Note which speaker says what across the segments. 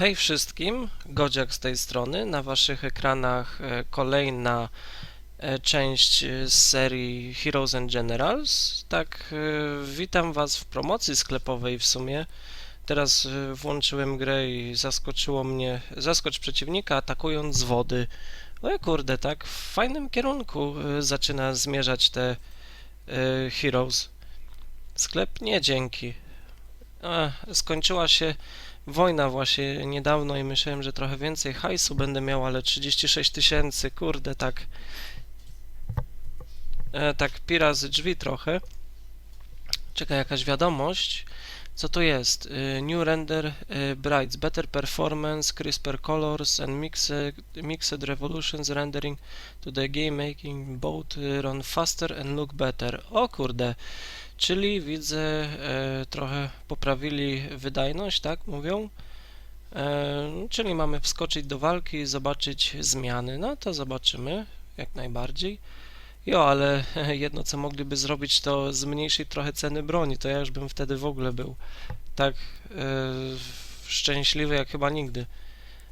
Speaker 1: Hej wszystkim, Godziak z tej strony. Na waszych ekranach e, kolejna e, część e, z serii Heroes and Generals. Tak, witam was w promocji sklepowej w sumie. Teraz włączyłem grę i zaskoczyło mnie, zaskocz przeciwnika atakując z wody. O kurde, tak, w fajnym kierunku zaczyna zmierzać te Heroes. Sklep nie dzięki. A, skończyła się wojna właśnie niedawno i myślałem, że trochę więcej hajsu będę miał, ale 36 tysięcy, kurde, tak. E, tak pira z drzwi trochę. Czeka jakaś wiadomość. Co to jest? Y, New render y, brights, better performance, crisper colors and mixed, mixed revolutions rendering to the game making both y, run faster and look better. O kurde. Czyli widzę, e, trochę poprawili wydajność, tak mówią? E, czyli mamy wskoczyć do walki i zobaczyć zmiany. No to zobaczymy, jak najbardziej. Jo, ale jedno co mogliby zrobić to zmniejszyć trochę ceny broni, to ja już bym wtedy w ogóle był tak e, szczęśliwy jak chyba nigdy.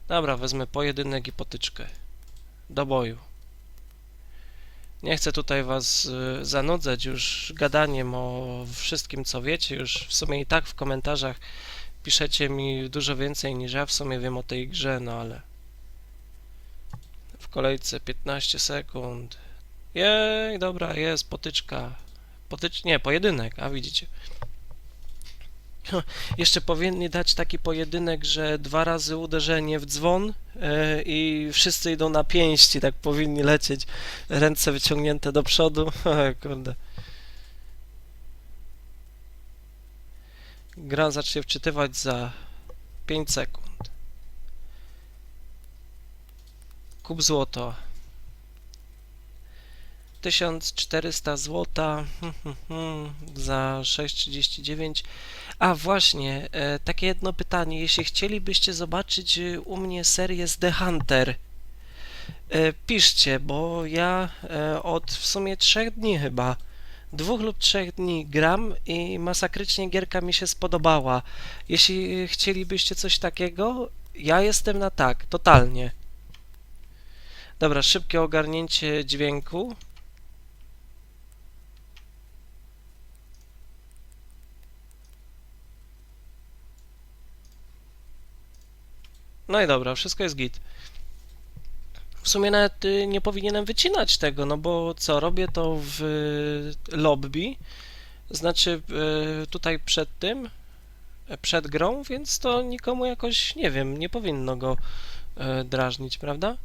Speaker 1: Dobra, wezmę pojedynek i potyczkę. Do boju. Nie chcę tutaj was y, zanudzać już gadaniem o wszystkim, co wiecie. Już w sumie i tak w komentarzach piszecie mi dużo więcej niż ja w sumie wiem o tej grze, no ale w kolejce 15 sekund. Jej, dobra, jest potyczka. Potycz... Nie, pojedynek, a widzicie. Jeszcze powinni dać taki pojedynek, że dwa razy uderzenie w dzwon e, i wszyscy idą na pięści, tak powinni lecieć. Ręce wyciągnięte do przodu. Kurde. Gra zacznie wczytywać za 5 sekund. Kup złoto. 1400 złota za 6,39. A właśnie, e, takie jedno pytanie. Jeśli chcielibyście zobaczyć e, u mnie serię z The Hunter, e, piszcie, bo ja e, od w sumie trzech dni chyba, dwóch lub trzech dni gram i masakrycznie gierka mi się spodobała. Jeśli chcielibyście coś takiego, ja jestem na tak, totalnie. Dobra, szybkie ogarnięcie dźwięku. No i dobra, wszystko jest git. W sumie nawet y, nie powinienem wycinać tego, no bo co, robię to w y, lobby, znaczy y, tutaj przed tym, e, przed grą, więc to nikomu jakoś, nie wiem, nie powinno go e, drażnić, prawda?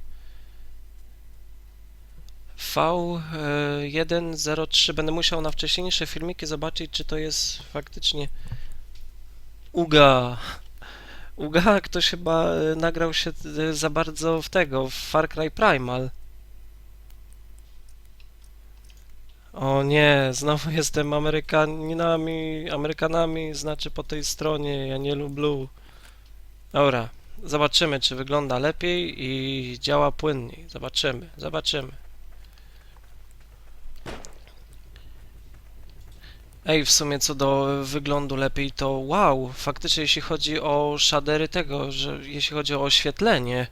Speaker 1: V103, będę musiał na wcześniejsze filmiki zobaczyć, czy to jest faktycznie Uga. Uga, ktoś chyba e, nagrał się e, za bardzo w tego, w Far Cry Primal. O nie, znowu jestem Amerykaninami, Amerykanami, znaczy po tej stronie, ja nie lubię. Dobra, zobaczymy, czy wygląda lepiej i działa płynniej. Zobaczymy, zobaczymy. Ej, w sumie co do wyglądu lepiej, to wow, faktycznie jeśli chodzi o shadery tego, że jeśli chodzi o oświetlenie.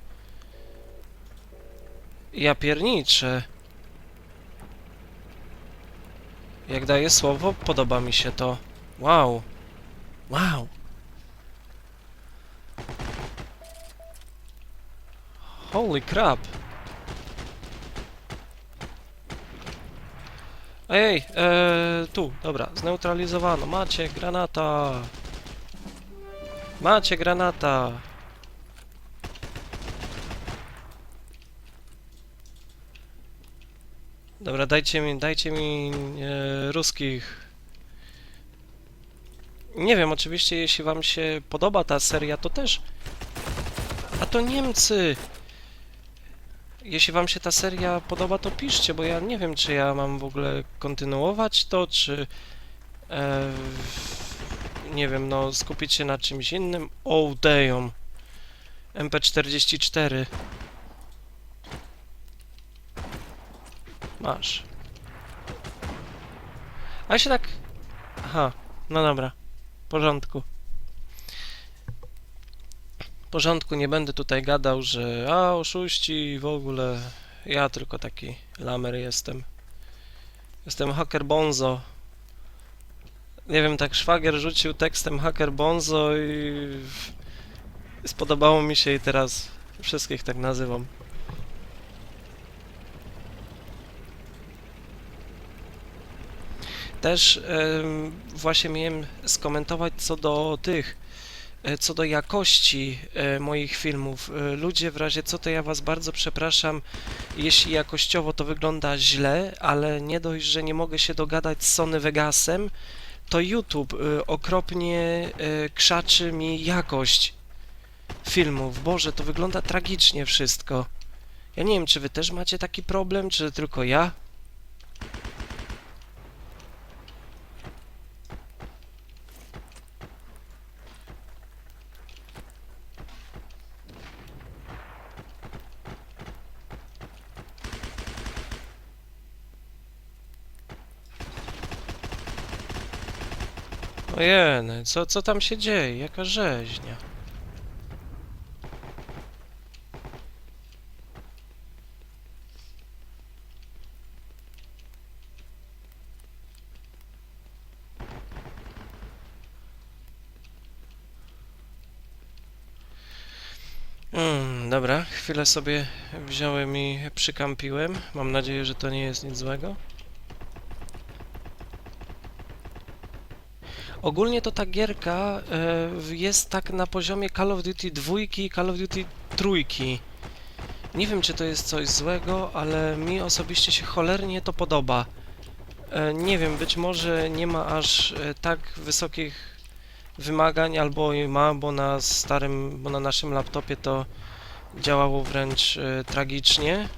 Speaker 1: Ja pierniczę. Jak daję słowo, podoba mi się to. Wow. Wow. Holy crap. Ej, e, tu, dobra, zneutralizowano. Macie granata. Macie granata. Dobra, dajcie mi, dajcie mi e, ruskich. Nie wiem, oczywiście, jeśli wam się podoba ta seria, to też. A to Niemcy! Jeśli wam się ta seria podoba, to piszcie, bo ja nie wiem, czy ja mam w ogóle kontynuować to, czy e, nie wiem, no skupić się na czymś innym. Oh, damn. MP44. Masz. A się tak... Aha, no dobra. W porządku. Porządku, nie będę tutaj gadał, że a oszuści w ogóle. Ja tylko taki lamer jestem. Jestem hacker bonzo. Nie wiem, tak szwagier rzucił tekstem hacker bonzo i spodobało mi się i teraz wszystkich tak nazywam. Też em, właśnie miałem skomentować co do tych, co do jakości e, moich filmów. E, Ludzie, w razie co to ja Was bardzo przepraszam, jeśli jakościowo to wygląda źle, ale nie dość, że nie mogę się dogadać z Sony Vegasem, to YouTube e, okropnie e, krzaczy mi jakość filmów. Boże, to wygląda tragicznie wszystko. Ja nie wiem, czy Wy też macie taki problem, czy tylko ja? Ojej, co, co tam się dzieje? Jaka rzeźnia? Mm, dobra, chwilę sobie wziąłem i przykampiłem. Mam nadzieję, że to nie jest nic złego. Ogólnie to ta gierka e, jest tak na poziomie Call of Duty 2 i Call of Duty 3. Nie wiem, czy to jest coś złego, ale mi osobiście się cholernie to podoba. E, nie wiem, być może nie ma aż e, tak wysokich wymagań, albo ma, bo na starym, bo na naszym laptopie to działało wręcz e, tragicznie.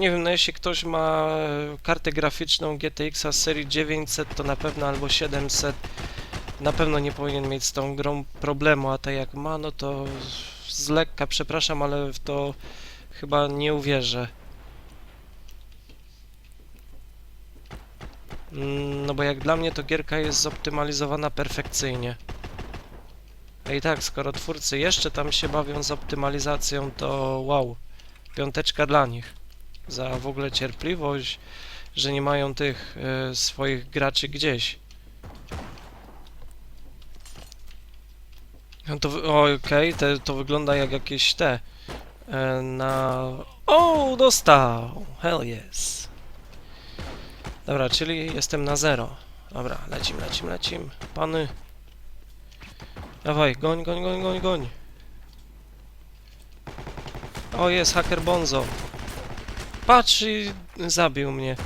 Speaker 1: Nie wiem, no jeśli ktoś ma e, kartę graficzną GTX z serii 900, to na pewno albo 700, na pewno nie powinien mieć z tą grą problemu, a tak jak ma, no to z lekka, przepraszam, ale w to chyba nie uwierzę. Mm, No bo jak dla mnie to gierka jest zoptymalizowana perfekcyjnie. I tak, skoro twórcy jeszcze tam się bawią z optymalizacją, to wow, piąteczka dla nich za w ogóle cierpliwość, że nie mają tych e, swoich graczy gdzieś. No to, okej, te- to wygląda jak jakieś te e, na... O, dostał! Hell yes! Dobra, czyli jestem na zero. Dobra, lecim, lecim, lecim. Pany. Dawaj, goń, goń, goń, goń, goń. O, jest hacker Bonzo. Patrz i zabił mnie.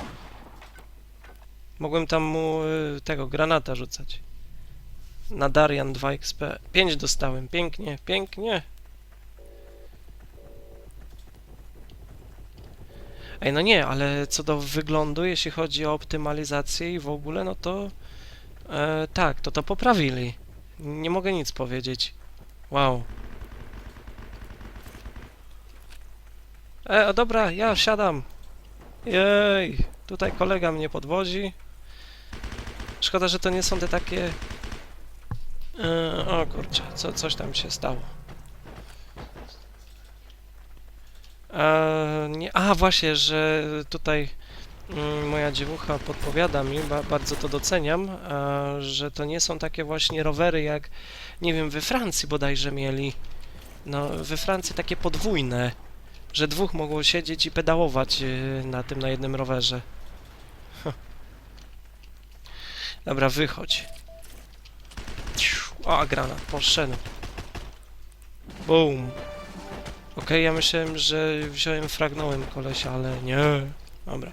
Speaker 1: Mogłem tam mu y, tego granata rzucać. Na Darian 2 XP. 5 dostałem. Pięknie, pięknie. Ej, no nie, ale co do wyglądu, jeśli chodzi o optymalizację i w ogóle, no to e, tak, to to poprawili. Nie mogę nic powiedzieć. Wow. E, o dobra, ja wsiadam. Jej, tutaj kolega mnie podwozi. Szkoda, że to nie są te takie... E, o kurczę, co, coś tam się stało. E, nie, a właśnie, że tutaj mm, moja dziewucha podpowiada mi, ba, bardzo to doceniam, e, że to nie są takie właśnie rowery jak, nie wiem, we Francji bodajże mieli. No, we Francji takie podwójne że dwóch mogło siedzieć i pedałować yy, na tym, na jednym rowerze. Dobra, wychodź. O, granat, poszedł. Boom. Okej, ja myślałem, że wziąłem, fragnąłem kolesia, ale nie. Dobra.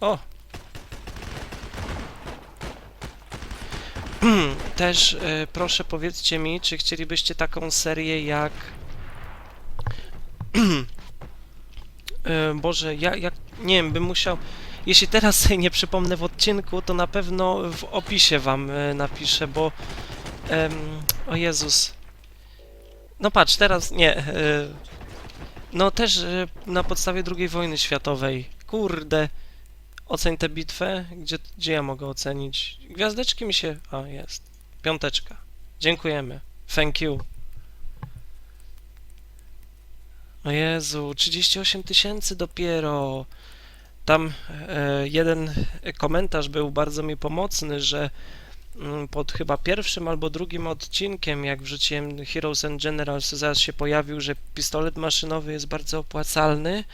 Speaker 1: O! Też e, proszę powiedzcie mi, czy chcielibyście taką serię jak... e, Boże, ja, jak... Nie wiem, bym musiał... Jeśli teraz sobie nie przypomnę w odcinku, to na pewno w opisie wam e, napiszę, bo... em, o Jezus. No patrz, teraz nie. e, no też e, na podstawie II wojny światowej. Kurde. Oceń tę bitwę. Gdzie, gdzie ja mogę ocenić? Gwiazdeczki mi się... A, jest. Piąteczka. Dziękujemy. Thank you. O Jezu, 38 tysięcy dopiero. Tam e, jeden komentarz był bardzo mi pomocny, że mm, pod chyba pierwszym albo drugim odcinkiem, jak wrzuciłem Heroes and Generals, zaraz się pojawił, że pistolet maszynowy jest bardzo opłacalny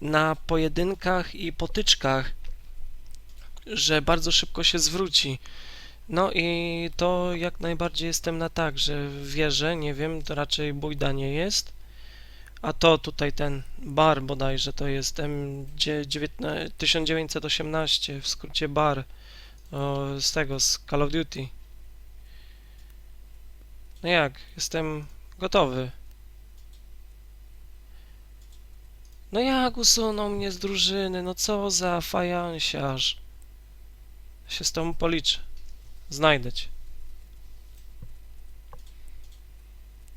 Speaker 1: na pojedynkach i potyczkach, że bardzo szybko się zwróci. No i to jak najbardziej jestem na tak, że wierzę, nie wiem, to raczej bójda nie jest. A to tutaj ten bar bodajże to jest M19 1918, w skrócie bar z tego, z Call of Duty. No jak, jestem gotowy. No jak usunął mnie z drużyny, no co za fajansiarz. Się z tobą policzę. Znajdę cię.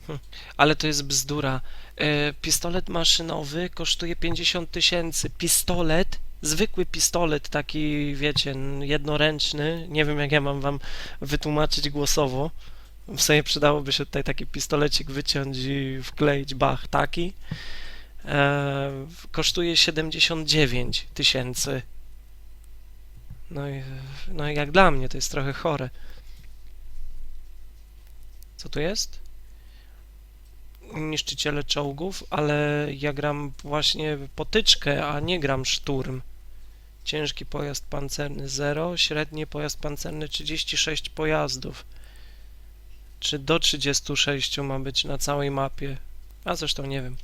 Speaker 1: Hm, Ale to jest bzdura. E, pistolet maszynowy kosztuje 50 tysięcy. Pistolet, zwykły pistolet, taki wiecie, jednoręczny. Nie wiem, jak ja mam wam wytłumaczyć głosowo. W sobie przydałoby się tutaj taki pistolecik wyciąć i wkleić, bach, taki. E, kosztuje 79 tysięcy. No i, no i jak dla mnie to jest trochę chore. Co tu jest? Niszczyciele czołgów, ale ja gram właśnie potyczkę, a nie gram szturm. Ciężki pojazd pancerny 0, średni pojazd pancerny 36 pojazdów. Czy do 36 ma być na całej mapie? A zresztą nie wiem.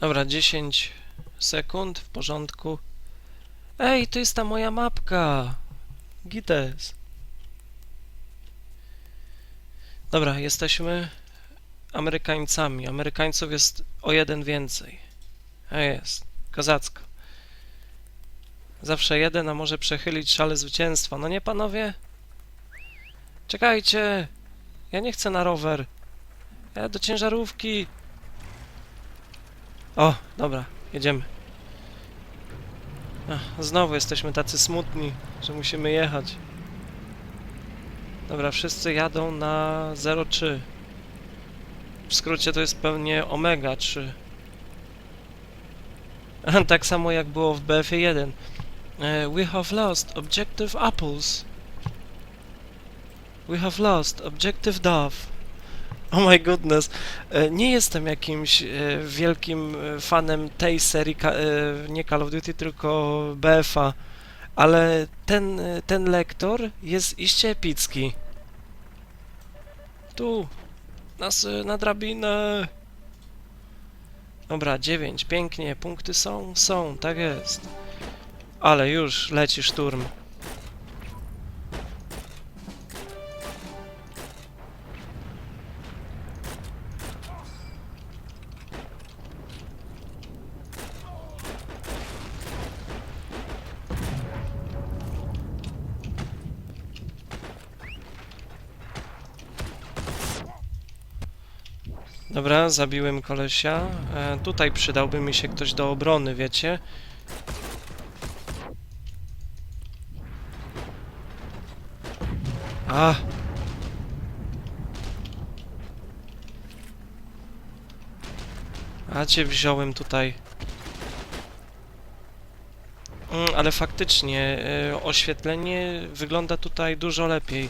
Speaker 1: Dobra, 10 sekund, w porządku. Ej, to jest ta moja mapka! Gites. Dobra, jesteśmy Amerykańcami. Amerykańców jest o jeden więcej. A jest, kozacko. Zawsze jeden, a może przechylić szale zwycięstwa. No nie, panowie? Czekajcie! Ja nie chcę na rower. Ja do ciężarówki. O, dobra, jedziemy. Ach, znowu jesteśmy tacy smutni, że musimy jechać. Dobra, wszyscy jadą na 03. W skrócie to jest pewnie Omega 3. tak samo jak było w BF1. E, We have lost objective apples. We have lost objective dove. Oh my goodness. E, Nie jestem jakimś e, wielkim e, fanem tej serii, nie Call of Duty, tylko BF-a, ale ten, ten lektor jest iście epicki. Tu, nas, na drabinę. Dobra, 9, pięknie, punkty są? Są, tak jest. Ale już leci szturm. Dobra, zabiłem kolesia. E, tutaj przydałby mi się ktoś do obrony, wiecie? A! A cię wziąłem tutaj. Mm, ale faktycznie e, oświetlenie wygląda tutaj dużo lepiej.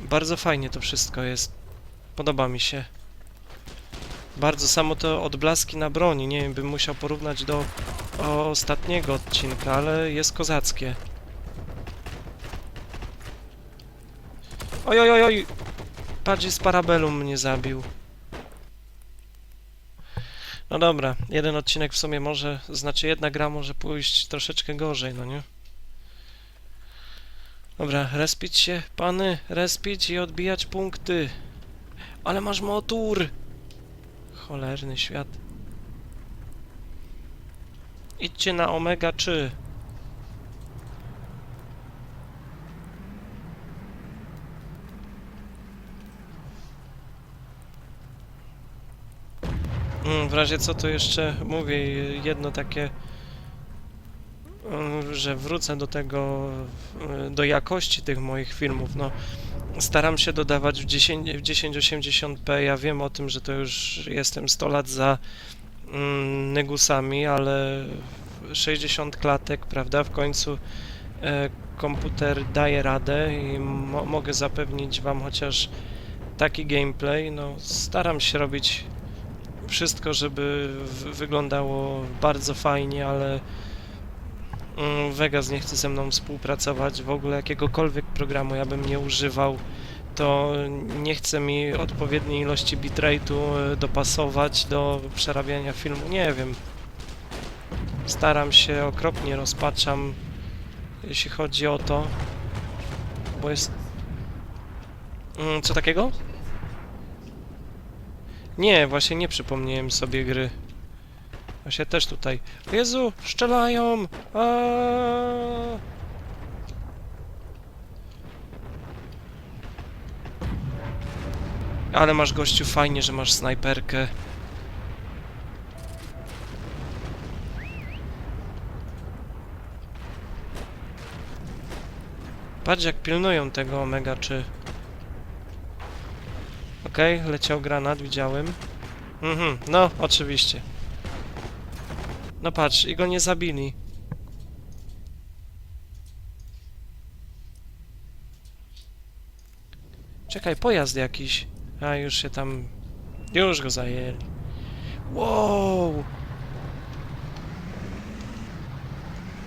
Speaker 1: Bardzo fajnie to wszystko jest. Podoba mi się. Bardzo samo to odblaski na broni. Nie wiem, bym musiał porównać do ostatniego odcinka, ale jest kozackie. Oj, oj, oj, oj! Patrz, z parabelum mnie zabił. No dobra, jeden odcinek w sumie może, znaczy jedna gra może pójść troszeczkę gorzej, no nie? Dobra, respić się, pany, respić i odbijać punkty. Ale masz motor! Cholerny świat. Idźcie na Omega 3. Mm, w razie co to jeszcze mówię jedno takie że wrócę do tego, y, do jakości tych moich filmów. No, staram się dodawać w 10, w 1080p. Ja wiem o tym, że to już jestem 100 lat za mm, negusami, ale 60 klatek, prawda, w końcu e, komputer daje radę i mo mogę zapewnić Wam chociaż taki gameplay. No, staram się robić wszystko, żeby wyglądało bardzo fajnie, ale Vegas nie chce ze mną współpracować. W ogóle jakiegokolwiek programu ja bym nie używał, to nie chce mi odpowiedniej ilości bitrate'u e, dopasować do przerabiania filmu. Nie wiem. Staram się, okropnie rozpaczam, jeśli chodzi o to, bo jest... Mm, Co takiego? Nie, właśnie nie przypomniałem sobie gry. Właśnie też tutaj. Jezu, szczelają! Ale masz gościu fajnie, że masz snajperkę. Patrz jak pilnują tego Omega czy... Okej, leciał granat, widziałem. Mhm, no, oczywiście. No patrz, i go nie zabili. Czekaj, pojazd jakiś. A, już się tam... Już go zajęli. Wow!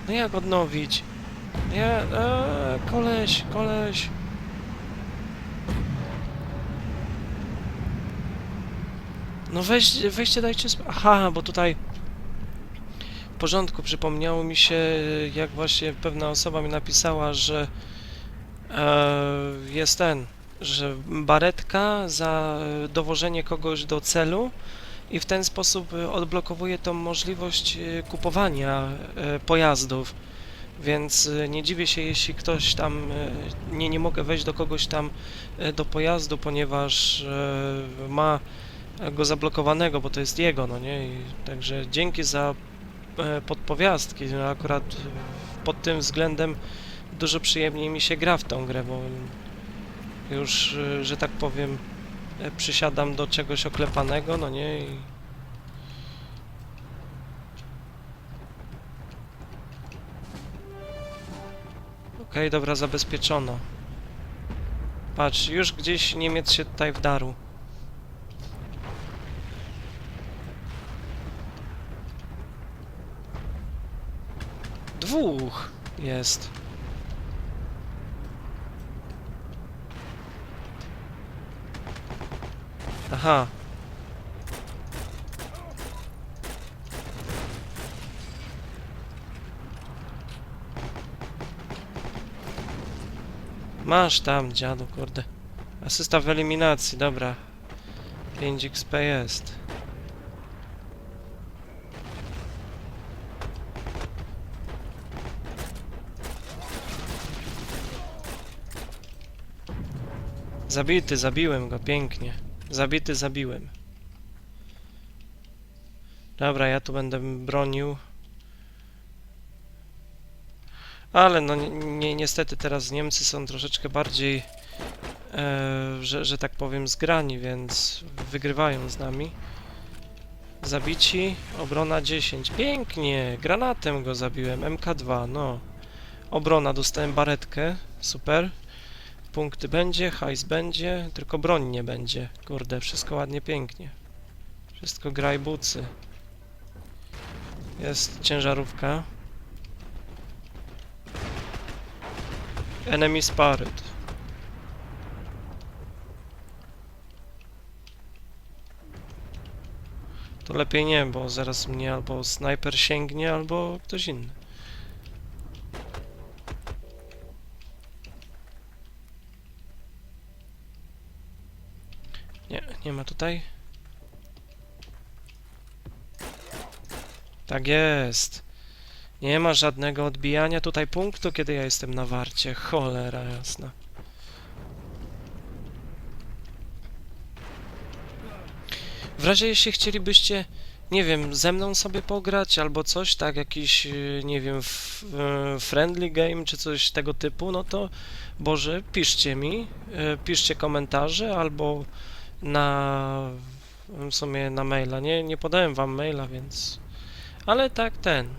Speaker 1: No jak odnowić? Ja... A, koleś, koleś. No weź, weźcie, dajcie... Aha, bo tutaj... Porządku, przypomniało mi się, jak właśnie pewna osoba mi napisała, że e, jest ten, że baretka za dowożenie kogoś do celu i w ten sposób odblokowuje tą możliwość e, kupowania e, pojazdów. Więc e, nie dziwię się, jeśli ktoś tam, nie, nie mogę wejść do kogoś tam do pojazdu, ponieważ ma go zablokowanego, bo to jest jego, no nie? I także dzięki za podpowiastki. No akurat e, pod tym względem dużo przyjemniej mi się gra w tą grę, bo już, e, że tak powiem, e, przysiadam do czegoś oklepanego, no nie? I... Okej, dobra, zabezpieczono. Patrz, już gdzieś Niemiec się tutaj wdarł. Dwóch jest. Aha. Masz tam, dziadu, kurde. Asysta w eliminacji, dobra. 5 XP jest. Zabity, zabiłem go, pięknie. Zabity, zabiłem. Dobra, ja tu będę bronił. Ale no ni- ni niestety teraz Niemcy są troszeczkę bardziej, e, że, że tak powiem, zgrani, więc wygrywają z nami. Zabici, obrona 10. Pięknie, granatem go zabiłem, MK2, no. Obrona, dostałem baretkę, super. Punkty będzie, hajs będzie, tylko broń nie będzie. Kurde, wszystko ładnie, pięknie. Wszystko graj bucy. Jest ciężarówka. Enemy spotted. To lepiej nie, bo zaraz mnie albo snajper sięgnie, albo ktoś inny. Nie, ma tutaj. Tak jest. Nie ma żadnego odbijania tutaj punktu, kiedy ja jestem na warcie. Cholera jasna. W razie jeśli chcielibyście nie wiem, ze mną sobie pograć albo coś, tak, jakiś, y, nie wiem, y, friendly game czy coś tego typu, no to Boże, piszcie mi, y, piszcie komentarze albo na w sumie na maila. Nie, nie podałem wam maila, więc. Ale tak ten.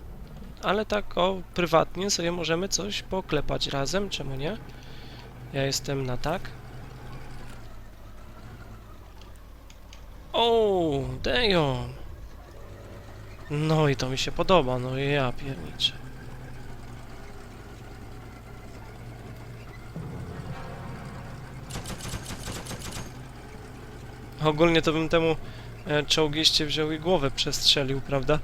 Speaker 1: Ale tak o prywatnie sobie możemy coś poklepać razem, czemu nie? Ja jestem na tak. O, damn. No i to mi się podoba, no i ja pierniczę. Ogólnie to bym temu e, czołgiście wziął i głowę przestrzelił, prawda?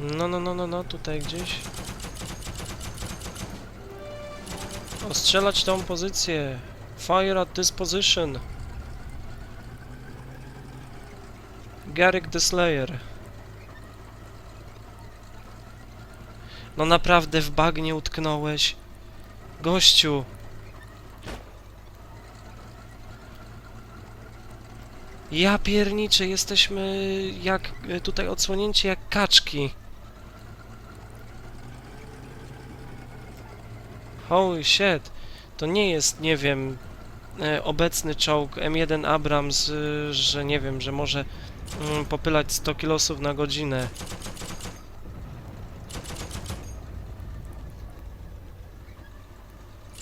Speaker 1: No, no, no, no, no, tutaj gdzieś. Ostrzelać tą pozycję. Fire at this position. Garrick the Slayer. No naprawdę w bagnie utknąłeś. Gościu. Ja pierniczę, jesteśmy jak e, tutaj odsłonięci jak kaczki. Holy shit. To nie jest, nie wiem, e, obecny czołg M1 Abrams, y, że nie wiem, że może mm, popylać 100 kilosów na godzinę.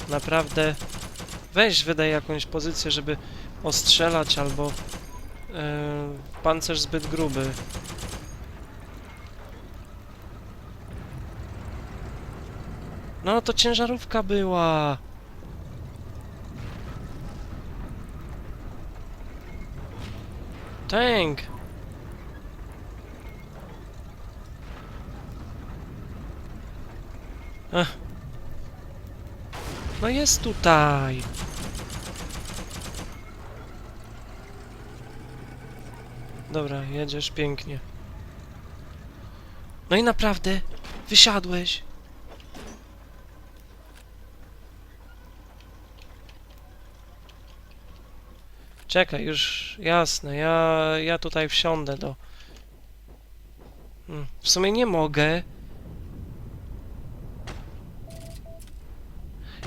Speaker 1: Naprawdę weź wydaj jakąś pozycję, żeby ostrzelać albo e, pancerz zbyt gruby. No to ciężarówka była. Tank. Ech. No jest tutaj. Dobra, jedziesz pięknie. No i naprawdę, wysiadłeś. Czekaj, już jasne, ja, ja tutaj wsiądę do... Hmm, W sumie nie mogę.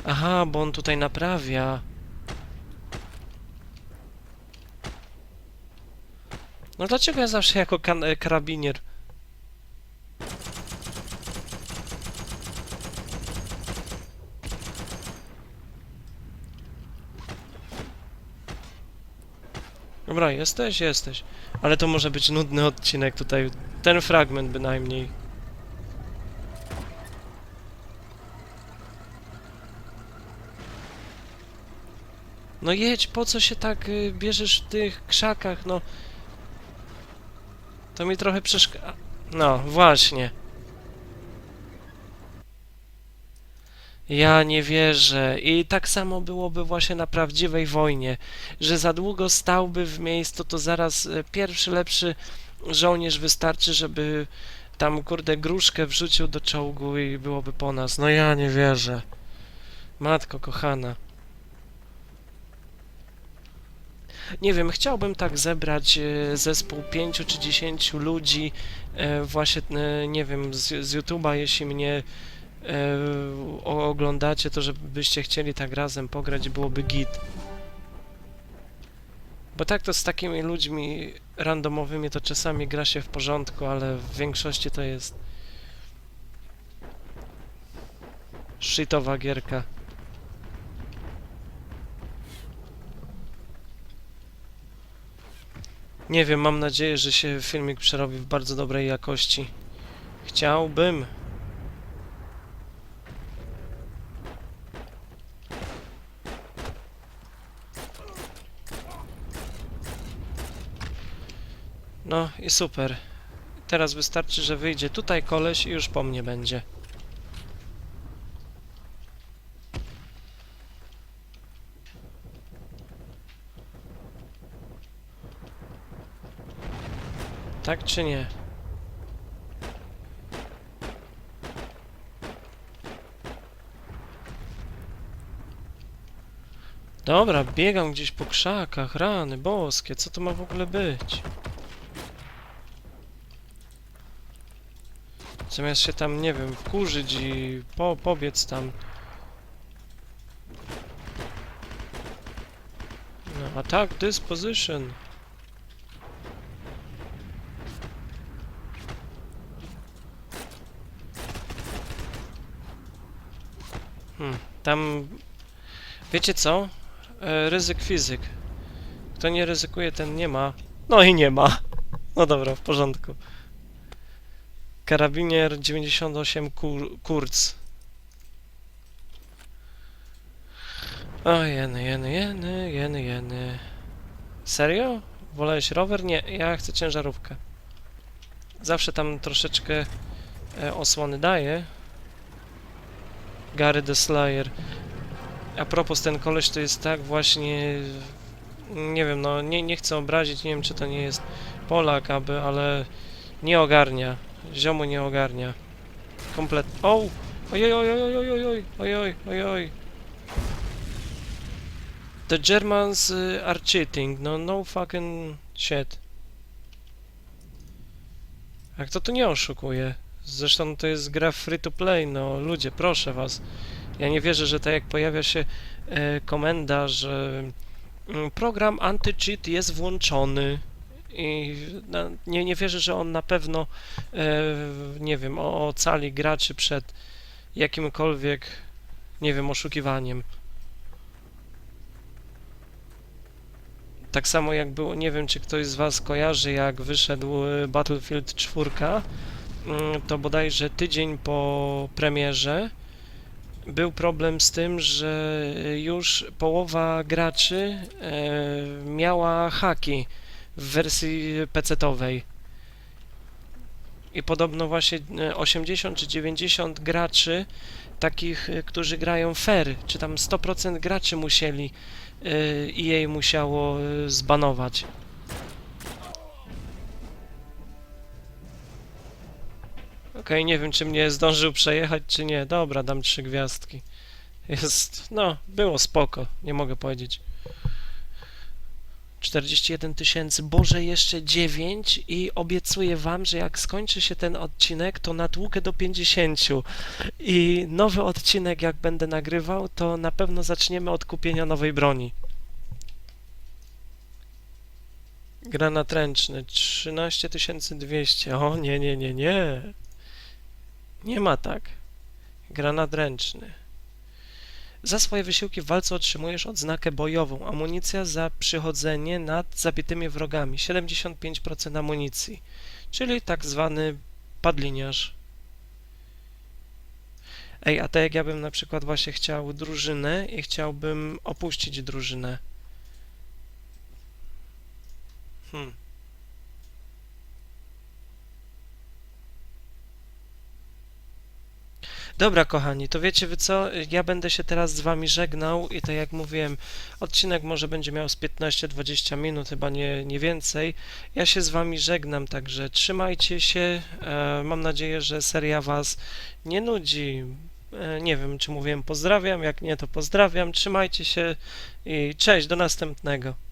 Speaker 1: Aha, bo on tutaj naprawia. No dlaczego ja zawsze jako e, karabinier? Dobra, jesteś, jesteś. Ale to może być nudny odcinek tutaj. Ten fragment bynajmniej. No jedź, po co się tak y, bierzesz w tych krzakach, no. To mi trochę przeszkadza. No, właśnie. Ja nie wierzę. I tak samo byłoby właśnie na prawdziwej wojnie, że za długo stałby w miejscu, to zaraz e, pierwszy lepszy żołnierz wystarczy, żeby tam kurde gruszkę wrzucił do czołgu i byłoby po nas. No ja nie wierzę. Matko kochana. Nie wiem, chciałbym tak zebrać e, zespół 5 czy 10 ludzi, e, właśnie, e, nie wiem, z, z YouTube'a, jeśli mnie oglądacie, to żebyście chcieli tak razem pograć, byłoby git. Bo tak to z takimi ludźmi randomowymi to czasami gra się w porządku, ale w większości to jest shitowa gierka. Nie wiem, mam nadzieję, że się filmik przerobi w bardzo dobrej jakości. Chciałbym. No i super. Teraz wystarczy, że wyjdzie tutaj koleś i już po mnie będzie. Tak czy nie? Dobra, biegam gdzieś po krzakach, rany boskie, co to ma w ogóle być? Zamiast się tam, nie wiem, wkurzyć i po, pobiec tam. No, attack this position. Hmm, tam... Wiecie co? E, ryzyk fizyk. Kto nie ryzykuje, ten nie ma. No i nie ma. No dobra, w porządku. Karabinier 98 kur Kurz. O, jeny, jeny, jeny, jeny, jeny. Serio? Wolałeś rower? Nie, ja chcę ciężarówkę. Zawsze tam troszeczkę e, osłony daje. Gary the Slayer. A propos, ten koleś to jest tak właśnie... Nie wiem, no nie, nie chcę obrazić, nie wiem czy to nie jest Polak, aby, ale nie ogarnia. Ziomu nie ogarnia. Komplet... O! Ojoj, ojoj, ojoj, ojoj, ojoj, ojoj. The Germans y, are cheating, no no fucking shit. A kto tu nie oszukuje? Zresztą to jest gra free to play, no ludzie, proszę was. Ja nie wierzę, że tak jak pojawia się e, komenda, że mm, program anti-cheat jest włączony i na, nie, nie wierzę, że on na pewno, e, nie wiem, ocali graczy przed jakimkolwiek, nie wiem, oszukiwaniem. Tak samo jak było, nie wiem, czy ktoś z Was kojarzy, jak wyszedł e, Battlefield 4, mm, to bodajże tydzień po premierze był problem z tym, że już połowa graczy e, miała haki w wersji PC-owej. I podobno właśnie e, 80 czy 90 graczy, takich, e, którzy grają fair, czy tam 100% graczy musieli, e, EA musiało e, zbanować. Okej, nie wiem, czy mnie zdążył przejechać, czy nie. Dobra, dam trzy gwiazdki. Jest, no, było spoko, nie mogę powiedzieć. 41 tysięcy, Boże, jeszcze 9 i obiecuję wam, że jak skończy się ten odcinek, to natłukę do 50 i nowy odcinek jak będę nagrywał, to na pewno zaczniemy od kupienia nowej broni. Granat ręczny, 13 200, o nie, nie, nie, nie. Nie ma tak. Granat ręczny. Za swoje wysiłki w walce otrzymujesz odznakę bojową. Amunicja za przychodzenie nad zabitymi wrogami. 75% amunicji. Czyli tak zwany padliniarz. Ej, a tak jak ja bym na przykład właśnie chciał drużynę i chciałbym opuścić drużynę. Hmm. Dobra, kochani, to wiecie wy co? Ja będę się teraz z wami żegnał i tak jak mówiłem, odcinek może będzie miał z 15-20 minut, chyba nie, nie więcej. Ja się z wami żegnam, także trzymajcie się. E, mam nadzieję, że seria was nie nudzi. E, nie wiem, czy mówiłem pozdrawiam, jak nie, to pozdrawiam. Trzymajcie się i cześć, do następnego.